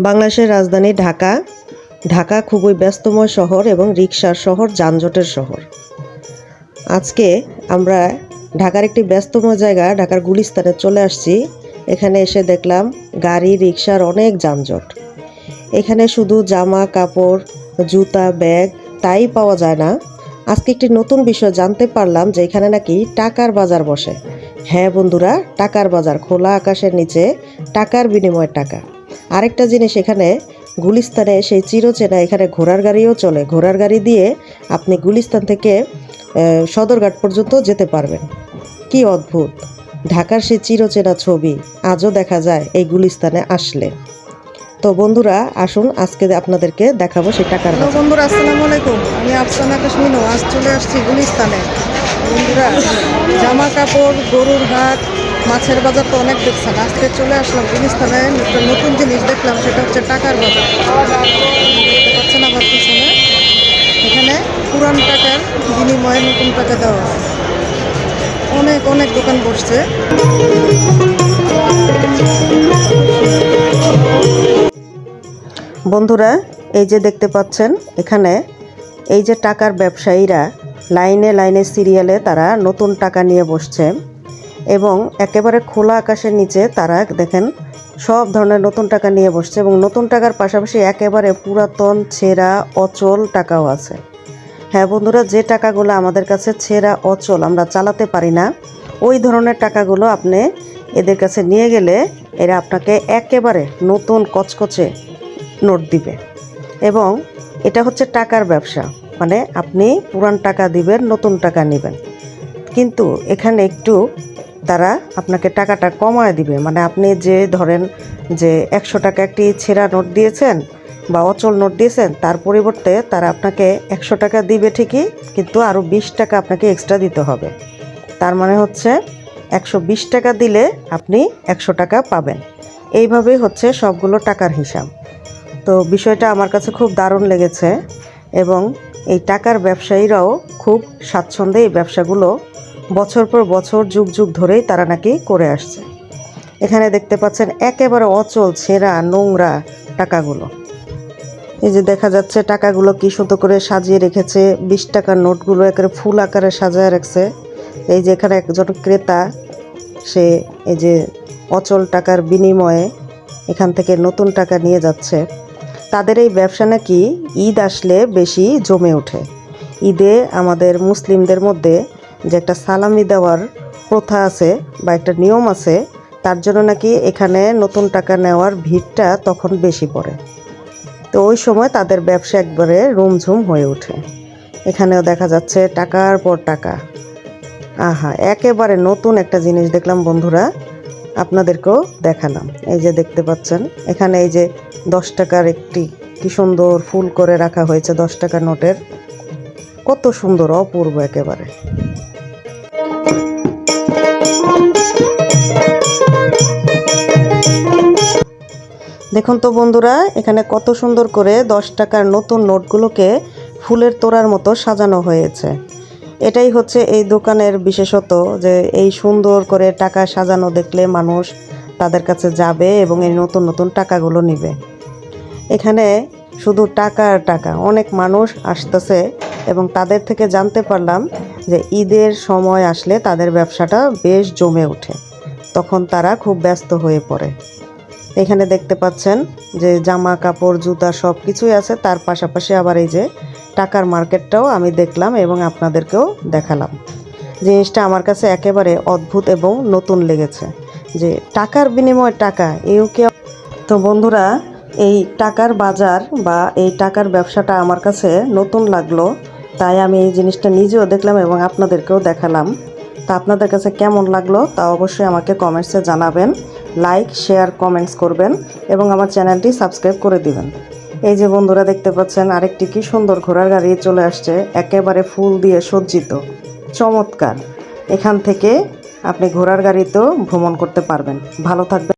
বাংলাদেশের রাজধানী ঢাকা। ঢাকা খুবই ব্যস্তময় শহর এবং রিক্সার শহর যানজটের শহর। আজকে আমরা ঢাকার একটি ব্যস্তময় জায়গা, ঢাকার গুলিস্তানে চলে আসছি। এখানে এসে দেখলাম গাড়ি রিক্সার অনেক যানজট। এখানে শুধু জামা, কাপড়, জুতা, ব্যাগ তাই পাওয়া যায় না। আজকে একটি নতুন বিষয় জানতে পারলাম যে এখানে নাকি টাকার বাজার বসে। হ্যাঁ বন্ধুরা, টাকার বাজার খোলা আকাশের নিচে, টাকার বিনিময়ে টাকা। আরেকটা জিনিস এখানে গুলিস্তানে সেই চিরচেনা এখানে ঘোড়ার গাড়িও চলে। ঘোড়ার গাড়ি দিয়ে আপনি গুলিস্তান থেকে সদরঘাট পর্যন্ত যেতে পারবেন। কি অদ্ভুত! ঢাকার সেই চিরচেনা ছবি আজও দেখা যায় এই গুলিস্তানে আসলে। তো বন্ধুরা আসুন আজকে আপনাদেরকে দেখাবো সেই টাকার বন্ধুরা আসসালামু আলাইকুম। আমি আফসানা কাশ্মিনু আজ চলে আসছি গুলিস্তানে। বন্ধুরা জামা কাপড় গরুর হাট মাছের বাজার তো অনেক দেখছেন। আজকে চলে আসলাম গুলিস্তানে একটা নতুন জিনিস দেখলাম, সেটা হচ্ছে টাকার বাজার। দেখতে পাচ্ছেন আমার পিছনে? এখানে পুরান টাকার বিনিময়ে নতুন টাকা দেওয়া অনেক অনেক দোকান বসছে। বন্ধুরা, এই যে দেখতে পাচ্ছেন, এখানে এই যে টাকার ব্যবসায়ীরা লাইনে লাইনে সিরিয়ালে তারা নতুন টাকা নিয়ে বসছে। এবং একেবারে খোলা আকাশের নিচে তারা দেখেন সব ধরনের নতুন টাকা নিয়ে বসছে এবং নতুন টাকার পাশাপাশি একেবারে পুরাতন, ছেঁড়া, অচল টাকাও আছে। হ্যাঁ বন্ধুরা, যে টাকাগুলো আমাদের কাছে ছেঁড়া, অচল আমরা চালাতে পারি না, ওই ধরনের টাকাগুলো আপনি এদের কাছে নিয়ে গেলে এরা আপনাকে একেবারে নতুন কচকচে নোট দিবে। এবং এটা হচ্ছে টাকার ব্যবসা মানে আপনি পুরান টাকা দিবেন, নতুন টাকা নেবেন। কিন্তু এখানে একটু তারা আপনাকে টাকাটা কমায় দিবে। মানে আপনি যে ধরেন যে একশো টাকা একটি ছেঁড়া নোট দিয়েছেন বা অচল নোট দিয়েছেন, তার পরিবর্তে তারা আপনাকে একশো টাকা দিবে ঠিকই, কিন্তু আরও বিশ টাকা আপনাকে এক্সট্রা দিতে হবে। তার মানে হচ্ছে একশো বিশ টাকা দিলে আপনি একশো টাকা পাবেন। এইভাবেই হচ্ছে সবগুলো টাকার হিসাব। তো বিষয়টা আমার কাছে খুব দারুণ লেগেছে এবং এই টাকার ব্যবসায়ীরাও খুব স্বাচ্ছন্দ্যে এই ব্যবসাগুলো বছর পর বছর, যুগ যুগ ধরেই তারা নাকি করে আসছে। এখানে দেখতে পাচ্ছেন একেবারে অচল, ছেঁড়া, নোংরা টাকাগুলো। এই যে দেখা যাচ্ছে টাকাগুলো কি সুন্দর করে সাজিয়ে রেখেছে, বিশ টাকার নোটগুলো একেবারে ফুল আকারে সাজায় রাখছে। এই যে এখানে একজন ক্রেতা, সে এই যে অচল টাকার বিনিময়ে এখান থেকে নতুন টাকা নিয়ে যাচ্ছে। তাদের এই ব্যবসা নাকি ঈদ আসলে বেশি জমে ওঠে। ঈদে আমাদের মুসলিমদের মধ্যে যে একটা সালামি দেওয়ার প্রথা আছে বা একটা নিয়ম আছে, তার জন্য নাকি এখানে নতুন টাকা নেওয়ার ভিড়টা তখন বেশি পড়ে। তো ওই সময় তাদের ব্যবসা একবারে রুমঝুম হয়ে ওঠে। এখানেও দেখা যাচ্ছে টাকার পর টাকা। আহা, একেবারে নতুন একটা জিনিস দেখলাম বন্ধুরা, আপনাদেরকেও দেখালাম। এই যে দেখতে পাচ্ছেন, এখানে এই যে দশ টাকার একটি কি সুন্দর ফুল করে রাখা হয়েছে দশ টাকার নোটের। কত সুন্দর, অপূর্ব একেবারে। দেখুন তো বন্ধুরা, এখানে কত সুন্দর করে দশ টাকার নতুন নোটগুলোকে ফুলের তোড়ার মতো সাজানো হয়েছে। এটাই হচ্ছে এই দোকানের বিশেষত যে এই সুন্দর করে টাকা সাজানো দেখলে মানুষ তাদের কাছে যাবে এবং এই নতুন নতুন টাকাগুলো নেবে। এখানে শুধু টাকা আর টাকা, অনেক মানুষ আসতেছে এবং তাদের থেকে জানতে পারলাম যে ঈদের সময় আসলে তাদের ব্যবসাটা বেশ জমে ওঠে। তখন তারা খুব ব্যস্ত হয়ে পড়ে। এখানে দেখতে পাচ্ছেন যে জামা, কাপড়, জুতা সব কিছুই আছে। তার পাশাপাশি আবার এই যে টাকার মার্কেটটাও আমি দেখলাম এবং আপনাদেরকেও দেখালাম। জিনিসটা আমার কাছে একেবারে অদ্ভুত এবং নতুন লেগেছে যে টাকার বিনিময়ে টাকা এও কি তো বন্ধুরা, এই টাকার বাজার বা এই টাকার ব্যবসাটা আমার কাছে নতুন লাগল, তাই আমি এই জিনিসটা নিজেও দেখলাম এবং আপনাদেরকেও দেখালাম। তা আপনাদের কাছে কেমন লাগল তা অবশ্যই আমাকে কমেন্টসে জানাবেন। লাইক শেয়ার কমেন্টস করবেন এবং আমার চ্যানেলটি সাবস্ক্রাইব করে দিবেন। এই যে বন্ধুরা দেখতে পাচ্ছেন, আরেকটি কি সুন্দর ঘোড়ার গাড়ি চলে আসছে, একেবারে ফুল দিয়ে সজ্জিত, চমৎকার। এখান থেকে আপনি ঘোড়ার গাড়িতেও ভ্রমণ করতে পারবেন। ভালো থাকবেন।